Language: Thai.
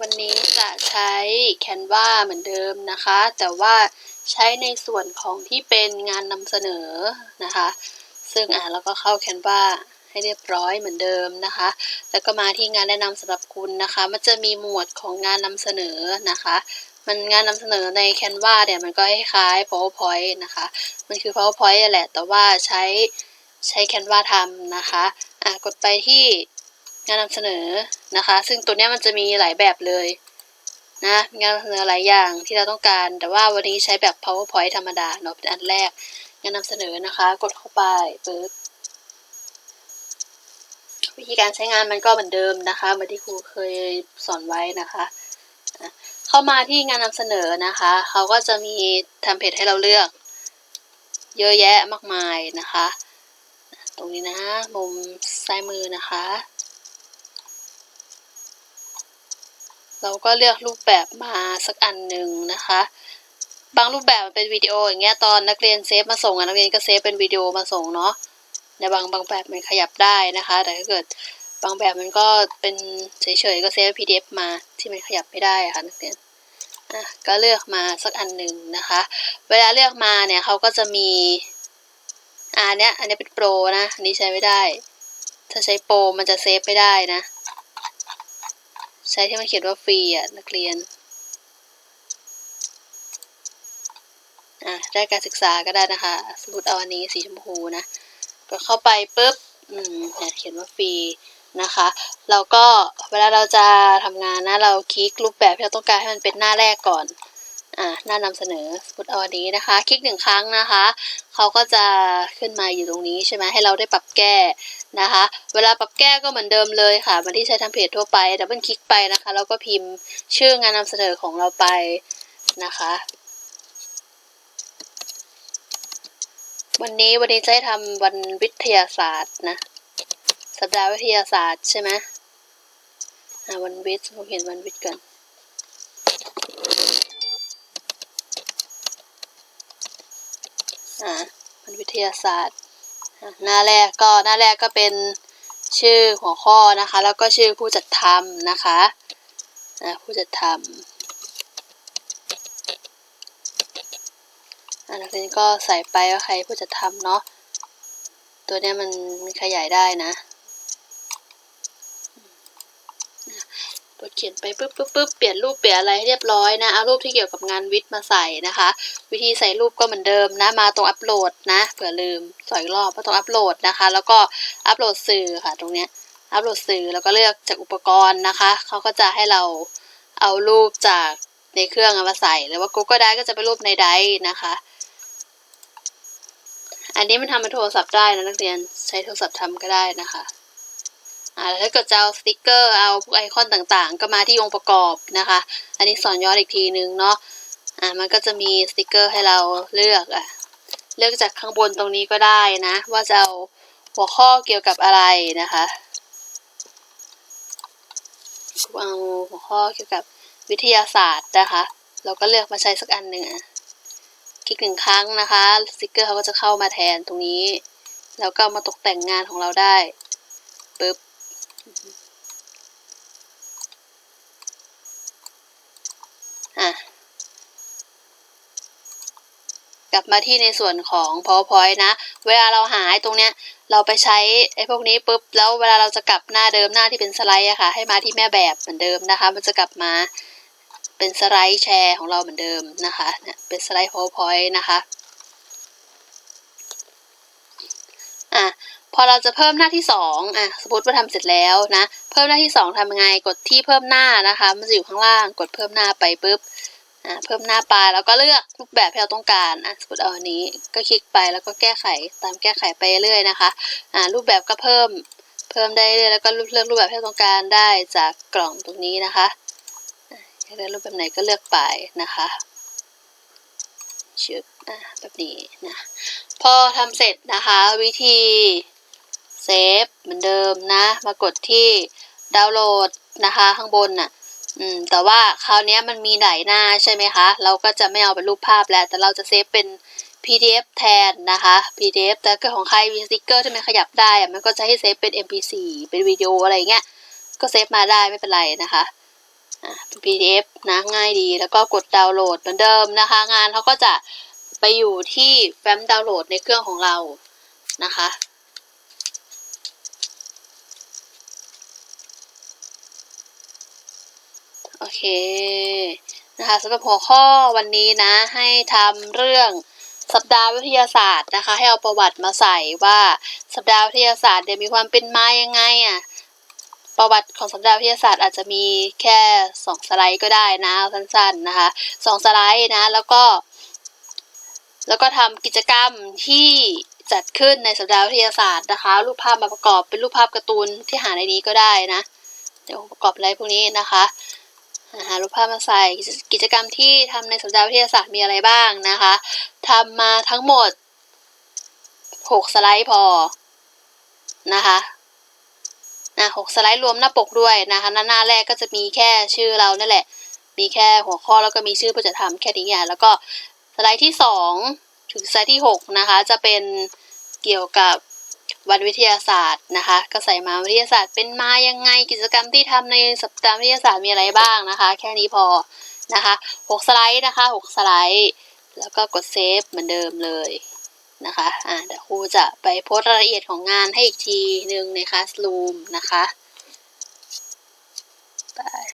วันนี้จะใช้ Canva เหมือนเดิมนะคะ แต่ว่าใช้ในส่วนของที่เป็นงานนำเสนอนะคะ ซึ่งอ่าเราก็เข้า Canva ให้เรียบร้อยเหมือนเดิมนะคะ แล้วก็มาที่งานแนะนำสำหรับคุณนะคะ มันจะมีหมวดของงานนำเสนอนะคะ มันงานนำเสนอใน Canva เนี่ยมันก็คล้าย PowerPoint นะคะ มันคือ PowerPoint แหละ แต่ว่าใช้ใช้ Canva ทำนะคะ อะกดไปที่ งานนำเสนอนะคะ ซึ่งตัวนี้มันจะมีหลายแบบเลยนะงานนำเสนอหลายอย่างที่เราต้องการ แต่ว่าวันนี้ใช้แบบ PowerPoint ธรรมดาเนาะเป็นอันแรก งานนำเสนอนะคะ กดเข้าไปปึ๊บวิธีการใช้งานมันก็เหมือนเดิมนะคะเหมือนที่ครูเคยสอนไว้นะคะอะเข้ามาที่งานนำเสนอนะคะเขาก็จะมีเทมเพลตให้เราเลือก เยอะแยะมากมายนะคะ ตรงนี้นะมุมซ้ายมือนะคะ เราก็เลือกรูปแบบมาสักอันหนึ่งนะคะ บางรูปแบบมันเป็นวิดีโออย่างเงี้ยตอนนักเรียนเซฟมาส่งอะนักเรียนก็เซฟเป็นวิดีโอมาส่งเนาะในบางบางแบบมันขยับได้นะคะ แต่ถ้าเกิดบางแบบมันก็เป็นเฉยๆก็เซฟ PDF มาที่มันขยับไม่ได้อะค่ะนักเรียนอะก็เลือกมาสักอันหนึ่งนะคะ เวลาเลือกมาเนี่ยเขาก็จะมีอะอันเนี้ยอันนี้เป็นโปรนะอันนี้ใช้ไม่ได้ ถ้าใช้โปรมันจะเซฟไม่ได้นะ ใช้ที่มันเขียนว่าฟรีอะนักเรียนอะได้การศึกษาก็ได้นะคะ สมุดเอาอันนี้สีชมพูนะก็เข้าไปปุ๊บอืมเนี่ยเขียนว่าฟรีนะคะเราก็เวลาเราจะทำงานนะเราคลิกรูปแบบที่เราต้องการให้มันเป็นหน้าแรกก่อน หน้านำเสนอสมมติเอาอันนี้นะคะ คลิกหนึ่งครั้งนะคะ เขาก็จะขึ้นมาอยู่ตรงนี้ใช่ไหมให้เราได้ปรับแก้นะคะ เวลาปรับแก้ก็เหมือนเดิมเลยค่ะมันที่ใช้ทำเพจทั่วไปดับเบิลคลิกไปนะคะ แล้วก็พิมพ์ชื่องานนำเสนอของเราไปนะคะวันนี้วันนี้จะให้ทำวันวิทยาศาสตร์นะ สัปดาห์วิทยาศาสตร์ใช่ไหมวันวิทย์ผมเห็นวันวิทย์ก่อน อ่ามันวิทยาศาสตร์ หน้าแรกก็หน้าแรกก็เป็นชื่อหัวข้อนะคะ แล้วก็ชื่อผู้จัดทำนะคะอ่าผู้จัดทำอันนี้ก็ใส่ไปว่าใครผู้จัดทำเนาะตัวเนี้ยมันขยายได้นะ กดเขียนไปปุ๊บปุ๊บปุ๊บเปลี่ยนรูปเปลี่ยนอะไรให้เรียบร้อยนะ เอารูปที่เกี่ยวกับงานวิทย์มาใส่นะคะ วิธีใส่รูปก็เหมือนเดิมนะ มาตรงอัปโหลดนะ เผื่อลืมสอยรอบมาตรงอัปโหลดนะคะ แล้วก็อัปโหลดสื่อค่ะ ตรงเนี้ย อัปโหลดสื่อแล้วก็เลือกจากอุปกรณ์นะคะ เขาก็จะให้เราเอารูปจากในเครื่องมาใส่หรือว่า Google Drive ก็จะเป็นรูปในไดร์นะคะ อันนี้มันทำเป็นโทรศัพท์ได้นะนักเรียน ใช้โทรศัพท์ทำก็ได้นะคะ อ่าถ้าเกิดจะเอาสติกเกอร์เอาพวกไอคอนต่างๆ ก็มาที่องค์ประกอบนะคะ อันนี้สอนย้อนอีกทีนึงเนาะอ่ามันก็จะมีสติกเกอร์ให้เราเลือกอะเลือกจากข้างบนตรงนี้ก็ได้นะ ว่าจะเอาหัวข้อเกี่ยวกับอะไรนะคะเอาหัวข้อเกี่ยวกับวิทยาศาสตร์นะคะ เราก็เลือกมาใช้สักอันหนึ่งอะคลิกหนึ่งครั้งนะคะสติกเกอร์เขาก็จะเข้ามาแทนตรงนี้ แล้วก็มาตกแต่งงานของเราได้ กลับมาที่ในส่วนของ powerpoint นะ เวลาเราหาไอ้ตรงเนี้ย เราไปใช้ไอ้พวกนี้ปุ๊บ แล้วเวลาเราจะกลับหน้าเดิมหน้าที่เป็นสไลด์อะค่ะ ให้มาที่แม่แบบเหมือนเดิมนะคะ มันจะกลับมาเป็นสไลด์แชร์ของเราเหมือนเดิมนะคะ เป็นสไลด์ powerpoint นะคะ อะ พอเราจะเพิ่มหน้าที่สองอะสมมติว่าทำเสร็จแล้วนะ เพิ่มหน้าที่สองทำยังไง กดที่เพิ่มหน้านะคะ มันจะอยู่ข้างล่าง กดเพิ่มหน้าไปปุ๊บ อ่าเพิ่มหน้าไป แล้วก็เลือกรูปแบบที่เราต้องการ อะ สมมติเอาอันนี้ ก็คลิกไปแล้วก็แก้ไข ตามแก้ไขไปเรื่อยนะคะ อ่ารูปแบบก็เพิ่ม เพิ่มได้เรื่อยแล้วก็เลือกรูปแบบที่เราต้องการได้จากกล่องตรงนี้นะคะอะอยากได้รูปแบบไหนก็เลือกไปนะคะชึบอะแบบนี้นะ พอทำเสร็จนะคะ วิธี เซฟเหมือนเดิมนะ มากดที่ดาวน์โหลดนะคะข้างบนน่ะอืมแต่ว่าคราวนี้มันมีหลายหน้าใช่ไหมคะ เราก็จะไม่เอาเป็นรูปภาพแล้วแต่เราจะเซฟเป็น PDF แทนนะคะ PDF แต่ก็ของใครมีสติกเกอร์ที่มันขยับได้อะมันก็จะให้เซฟเป็น MP4 เป็นวิดีโออะไรเงี้ยก็เซฟมาได้ไม่เป็นไรนะคะอะเป็น PDF นะง่ายดีแล้วก็กดดาวน์โหลดเหมือนเดิมนะคะ งานเขาก็จะไปอยู่ที่แฟ้มดาวน์โหลดในเครื่องของเรานะคะ โอเคนะคะสำหรับหัวข้อวันนี้นะให้ทำเรื่องสัปดาห์วิทยาศาสตร์นะคะ ให้เอาประวัติมาใส่ว่าสัปดาห์วิทยาศาสตร์เนี่ยวมีความเป็นมายังไงอะประวัติของสัปดาห์วิทยาศาสตร์อาจจะมีแค่สองสไลด์ก็ได้นะสั้นๆนะคะสองสไลด์นะแล้วก็ แล้วก็ทำกิจกรรมที่จัดขึ้นในสัปดาห์วิทยาศาสตร์นะคะ รูปภาพมาประกอบเป็นรูปภาพการ์ตูนที่หาในนี้ก็ได้นะเดี๋ยวประกอบอะไรพวกนี้นะคะ หารูปภาพมาใส่กิจกรรมที่ทำในสัปดาห์วิทยาศาสตร์มีอะไรบ้างนะคะทำมาทั้งหมด 6 สไลด์พอนะคะนะหกสไลด์รวมหน้าปกด้วยนะคะ หน้าหน้าแรกก็จะมีแค่ชื่อเรานั่นแหละ มีแค่หัวข้อแล้วก็มีชื่อผู้จัดทำแค่นี้อย่างแล้วก็สไลด์ที่ 2 ถึงสไลด์ที่ 6 นะคะ จะเป็นเกี่ยวกับ วันวิทยาศาสตร์นะคะ ก็ใส่มาวิทยาศาสตร์เป็นมายังไงกิจกรรมที่ทำในสัปดาห์วิทยาศาสตร์มีอะไรบ้างนะคะ แค่นี้พอนะคะ6สไลด์นะคะ6สไลด์ แล้วก็กดเซฟเหมือนเดิมเลยนะคะอ่าเดี๋ยวครูจะไปโพสต์รายละเอียดของงานให้อีกทีหนึ่งในคลาส room นะคะไป